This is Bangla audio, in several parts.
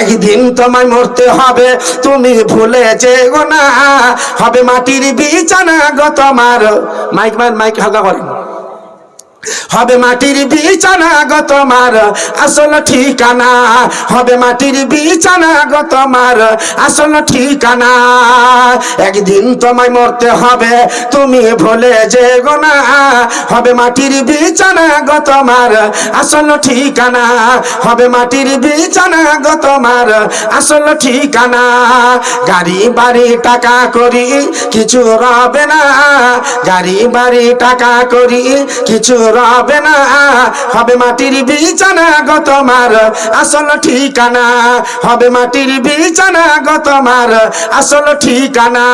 একদিন তোমায় মরতে হবে, তুমি ভুলে যেও না। হবে মাটির বিছানা গো তোমার। মাইক মার, মাইক হালকা করেন। হবে মাটির বিছানা গো তোমার, আসল ঠিকানা। হবে মাটির বিছানা গো তোমার, আসল ঠিকানা। একদিন তোমায় মরতে হবে, তুমি ভুলে যে না। হবে মাটির বিছানা গো তোমার, আসল ঠিকানা। হবে মাটির বিছানা গো তোমার, আসল ঠিকানা। গাড়ি, বাড়ি, টাকা করি, কিছু রবে না। গাড়ি, বাড়ি, টাকা করি, কিছু রবে না, হবে মাটির বিছানা গো তোমার, আসল ঠিকানা, হবে মাটির বিছানা গো তোমার, আসল ঠিকানা।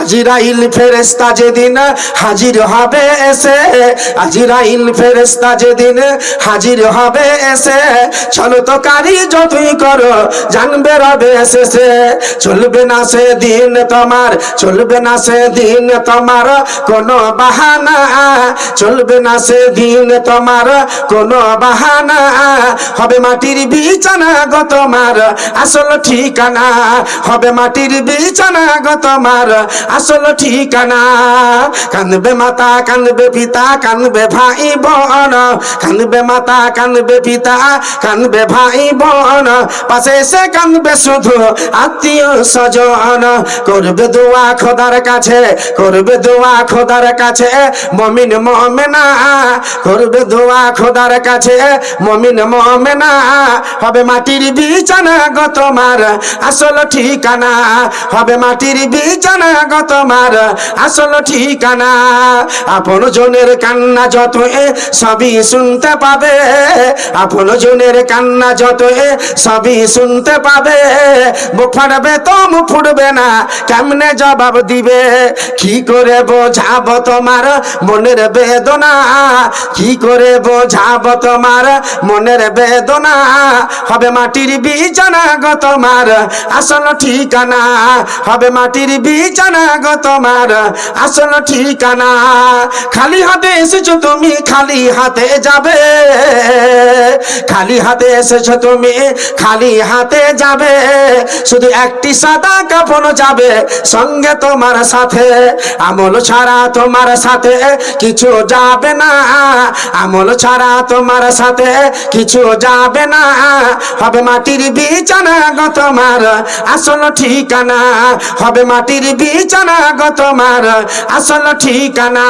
আজিরাইল ফেরেস্তা যেদিন হাজির হবে এসে, আজিরাইল ফেরেস্তা যেদিন হাজির হবে এসে, চলো তো কারি যতই করো, জানবে রবে এসেছে চলবে না সে দিন তোমার, চলবে না সে দিন তোমার কোনো বাহানা, চলবে না সে দিন তোমার, কোনো বাহানা। হবে মাটির বিছানা গো তোমার, আসল ঠিকানা। হবে মাটির বিছানা গো তোমার, আসল ঠিকানা। কানবে মাতা, কানবে পিতা, কানবে ভাই বোন। কানবে মাতা, কানবে পিতা, কানবে ভাই বোন। পাশে এসে কানবে শুধু আত্মীয় স্বজন। করবে দোয়া খোদার কাছে, করবে দোয়া খোদার কাছে। মমিন, মমেনা। করবে দোয়া খোদার কাছে। মমিন মমেনা, হবে মাটির বিছানা গো তোমার। আসল ঠিকানা, হবে মাটির বিছানা গো তোমার। আসল ঠিকানা, আপন জনের কান্না যত এ সবই শুনতে পাবে। আপন জনের কান্না যত এ সবই শুনতে পাবে। বুক ফাটবে তো মুখ ফুটবে না, কেমনে জবাব দিবে? কি করে বোঝাবো তোমার মনের বেদনা? কি করে বোঝাব তোমার মনের বেদনা? হবে মাটির বিছানা গো তোমার, আসল ঠিকানা। হবে মাটির বিছানা গো তোমার, আসল ঠিকানা। খালি হাতে এসেছ তুমি, খালি হাতে যাবে। খালি হাতে এসেছ তুমি, খালি হাতে যাবে। শুধু একটি সাদা কাপড় যাবে সঙ্গে তোমার সাথে। আমল ছাড়া তোমার সাথে কিছু যাবে না। আমল ছাড়া তোমার সাথে কিছু যাবে না। হবে মাটির বিছানা গো তোমার আসল ঠিকানা। হবে মাটির বিছানা গো তোমার আসল ঠিকানা।